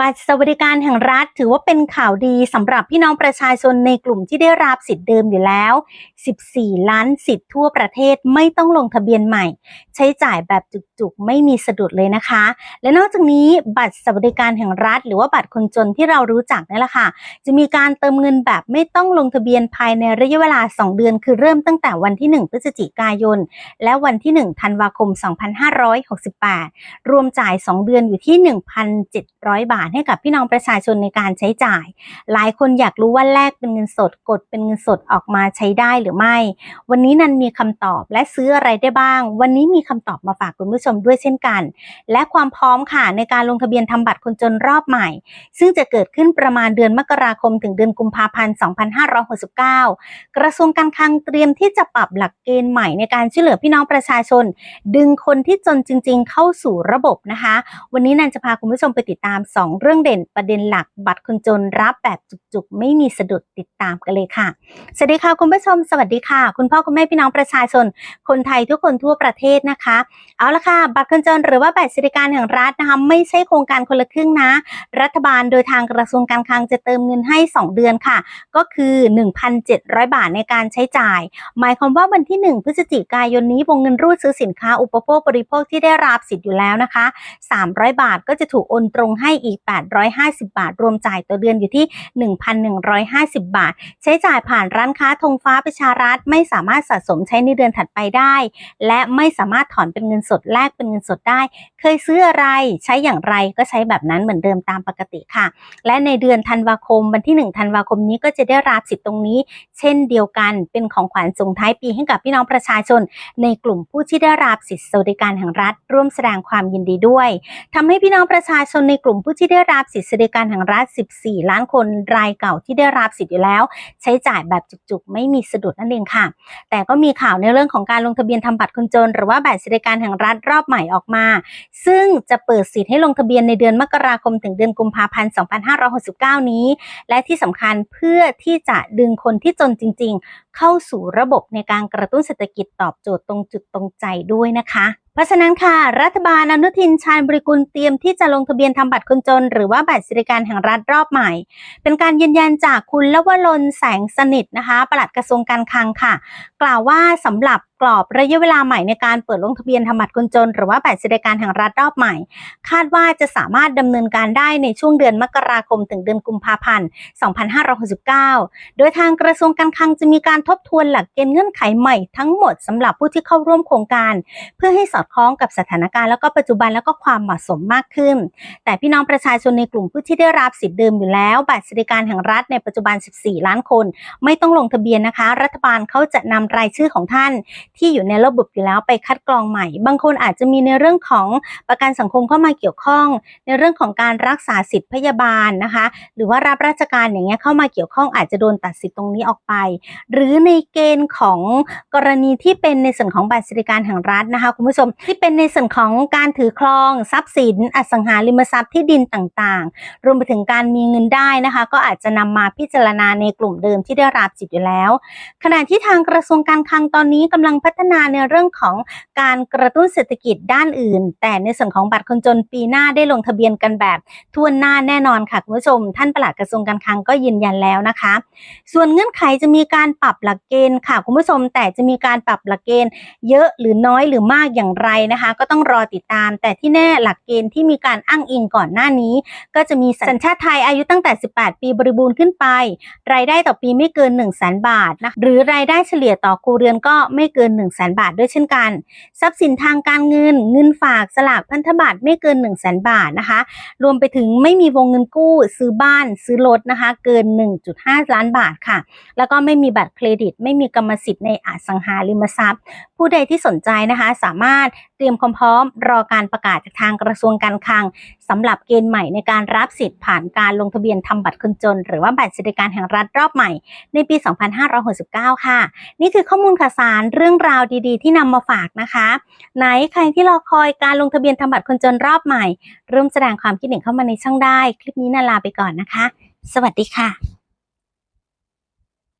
บัตรสวัสดิการแห่งรัฐถือว่าเป็นข่าวดีสำหรับพี่น้องประชาชนในกลุ่มที่ได้รับสิทธิ์เดิมอยู่แล้ว 14 ล้านสิทธิ์ทั่วประเทศไม่ต้องลงทะเบียนใหม่ ใช้จ่ายแบบจุกๆ ไม่มีสะดุดเลยนะคะ และนอกจากนี้บัตรสวัสดิการแห่งรัฐ หรือว่าบัตรคนจนที่เรารู้จักนี่แหละค่ะ จะมีการเติมเงินแบบไม่ต้องลงทะเบียนภายในระยะเวลา 2 เดือน คือเริ่มตั้งแต่วันที่ 1 พฤศจิกายน และวันที่ 1 ธันวาคม 2568 รวมจ่าย 2 เดือนอยู่ที่ 1,700 บาทให้กับพี่น้องประชาชนในการใช้จ่าย หลายคนอยากรู้ว่าแลกเป็นเงินสดกดเป็นเงินสดออกมาใช้ได้หรือไม่ วันนี้นันมีคำตอบและซื้ออะไรได้บ้าง วันนี้มีคำตอบมาฝากคุณผู้ชมด้วยเช่นกัน และความพร้อมค่ะในการลงทะเบียนทำบัตรคนจนรอบใหม่ ซึ่งจะเกิดขึ้นประมาณเดือนมกราคมถึงเดือนกุมภาพันธ์ 2569 กระทรวงการคลังเตรียมที่จะปรับหลักเกณฑ์ใหม่ในการช่วยเหลือพี่น้องประชาชน ดึงคนที่จนจริง ๆ เข้าสู่ระบบนะคะ วันนี้นันจะพาคุณผู้ชมไปติดตาม 2เรื่องเด่นประเด็นหลักบัตรคนจนรับแบบจุกๆ ไม่มีสะดุดติดตามกันเลยค่ะ สวัสดีค่ะคุณผู้ชม สวัสดีค่ะ คุณพ่อคุณแม่พี่น้องประชาชน คนไทยทุกคนทั่วประเทศนะคะ เอาละค่ะ บัตรคนจนหรือว่าบัตรสวัสดิการแห่งรัฐนะคะไม่ใช่โครงการคนละครึ่งนะ รัฐบาลโดยทางกระทรวงการคลังจะเติมเงินให้ 2 เดือนค่ะ ก็คือ 1,700 บาทในการใช้จ่าย หมายความว่าวันที่ 1 พฤศจิกายนนี้วงเงินรูดซื้อสินค้าอุปโภคบริโภคที่ได้รับสิทธิ์อยู่แล้วนะคะ 300 บาทก็จะถูกโอนตรงให้อีก850 บาท รวมจ่ายต่อเดือนอยู่ที่ 1,150 บาท ใช้จ่ายผ่านร้านค้าธงฟ้าประชารัฐ ไม่สามารถสะสมใช้ในเดือนถัดไปได้ และไม่สามารถถอนเป็นเงินสดแลกเป็นเงินสดได้ เคยซื้ออะไรใช้อย่างไรก็ใช้แบบนั้นเหมือนเดิมตามปกติค่ะ และในเดือนธันวาคมวันที่ 1 ธันวาคมนี้ก็จะได้รับสิทธิ์ตรงนี้ เช่นเดียวกันเป็นของขวัญส่งท้ายปีให้กับพี่น้องประชาชน ในกลุ่มผู้ที่ได้รับสิทธิสวัสดิการแห่งรัฐ ร่วมแสดงความยินดีด้วยทำให้พี่น้องประชาชนในกลุ่มผู้ที่ได้รับสิทธิสวัสดิการแห่งรัฐ 14 ล้านคนรายเก่าที่ได้รับสิทธิ์อยู่แล้ว ใช้จ่ายแบบจุกๆ ไม่มีสะดุดนั่นเองค่ะ แต่ก็มีข่าวในเรื่องของการลงทะเบียนทำบัตรคนจน หรือว่าบัตรสวัสดิการแห่งรัฐรอบใหม่ออกมา ซึ่งจะเปิดสิทธิ์ให้ลงทะเบียนในเดือนมกราคมถึงเดือนกุมภาพันธ์ 2569 นี้ และที่สำคัญเพื่อที่จะดึงคนที่จนจริง ๆ เข้าสู่ระบบในการกระตุ้นเศรษฐกิจตอบโจทย์ตรงจุดตรงใจด้วยนะคะ เพราะฉะนั้นค่ะ รัฐบาลอนุทินชาญบริกุลเตรียมที่จะลงทะเบียนทำบัตรคนจน หรือว่าบัตรสวัสดิการแห่งรัฐรอบใหม่ เป็นการยืนยันจากคุณลวรนแสงสนิทนะคะปลัดกระทรวงการคลังค่ะ กล่าวว่าสำหรับ กรอบระยะเวลาใหม่ในการเปิดลงทะเบียนทำบัตรคนจน หรือว่าบัตรสวัสดิการแห่งรัฐรอบใหม่ คาดว่าจะสามารถดำเนินการได้ในช่วงเดือนมกราคมถึงเดือนกุมภาพันธ์ 2569 โดยทางกระทรวงการคลังจะมีการทบทวนหลักเกณฑ์เงื่อนไขใหม่ทั้งหมดสำหรับผู้ที่เข้าร่วมโครงการ เพื่อให้สอดคล้องกับสถานการณ์แล้วก็ปัจจุบันแล้วก็ความเหมาะสมมากขึ้น แต่พี่น้องประชาชนในกลุ่มผู้ที่ได้รับสิทธิ์เดิมอยู่แล้ว บัตรสวัสดิการแห่งรัฐในปัจจุบัน 14 ล้านคน ไม่ต้องลงทะเบียนนะคะ รัฐบาลเขาจะนำรายชื่อของท่านที่อยู่ในระบบอยู่แล้วไปคัดกรองใหม่ บางคนอาจจะมีในเรื่องของประกันสังคมเข้ามาเกี่ยวข้อง ในเรื่องของการรักษาสิทธิพยาบาลนะคะ หรือว่ารับราชการอย่างเงี้ยเข้ามาเกี่ยวข้องอาจจะโดนตัดสิทธิ์ตรงนี้ออกไป หรือในเกณฑ์ของกรณีที่เป็นในส่วนของบัตรสวัสดิการแห่งรัฐนะคะคุณผู้ชมที่เป็นในส่วนของการถือครองทรัพย์สิน อสังหาริมทรัพย์ที่ดินต่างๆ รวมไปถึงการมีเงินได้นะคะ ก็อาจจะนำมาพิจารณาในกลุ่มเดิมที่ได้รับสิทธิ์อยู่แล้ว ขณะที่ทางกระทรวงการคลังตอนนี้กำลังพัฒนาในเรื่องของการกระตุ้นเศรษฐกิจด้านอื่น แต่ในส่วนของบัตรคนจนปีหน้าได้ลงทะเบียนกันแบบทั่วหน้าแน่นอนค่ะคุณผู้ชม ท่านปลัดกระทรวงการคลังก็ยืนยันแล้วนะคะ ส่วนเงื่อนไขจะมีการปรับหลักเกณฑ์ค่ะคุณผู้ชม แต่จะมีการปรับหลักเกณฑ์ เยอะหรือน้อยหรือมากอย่างไรนะคะ ก็ต้องรอติดตาม แต่ที่แน่หลักเกณฑ์ที่มีการอ้างอิงก่อนหน้านี้ ก็จะมีสัญชาติไทยอายุตั้งแต่ 18 ปีบริบูรณ์ขึ้นไป รายได้ต่อปีไม่เกิน1 0 0 0 0แบาทนะหรือรายได้เฉลี่ยต่อครัวเรือนก็ไม่เกินกิน1 0 0 0 0แบาทด้วยเช่นกัน ทรัพย์สินทางการเงิน เงินฝากสลากพันธบัตรไม่เกิน 1 0 0 0 0แบาทนะคะ รวมไปถึงไม่มีวงเงินกู้ ซื้อบ้านซื้อรถนะคะ เกิน 1.5 ล้านบาทค่ะ แล้วก็ไม่มีบัตรเครดิต ไม่มีกรรมสิทธิ์ในอสังหาริมทรัพย์ ผู้ใดที่สนใจนะคะ สามารถเตรียมความพร้อมรอการประกาศจากทางกระทรวงการคลังสำหรับเกณฑ์ใหม่ในการรับสิทธิ์ผ่านการลงทะเบียนทำบัตรคนจน หรือว่าบัตรสวัสดิการแห่งรัฐรอบใหม่ในปี 2569 ค่ะ นี่คือข้อมูลข่าวสารเรื่องราวดีๆ ที่นำมาฝากนะคะ ไหนใครที่รอคอยการลงทะเบียนทำบัตรคนจนรอบใหม่ร่วมแสดงความคิดเห็นเข้ามาในช่องได้ คลิปนี้นาลาไปก่อนนะคะ สวัสดีค่ะ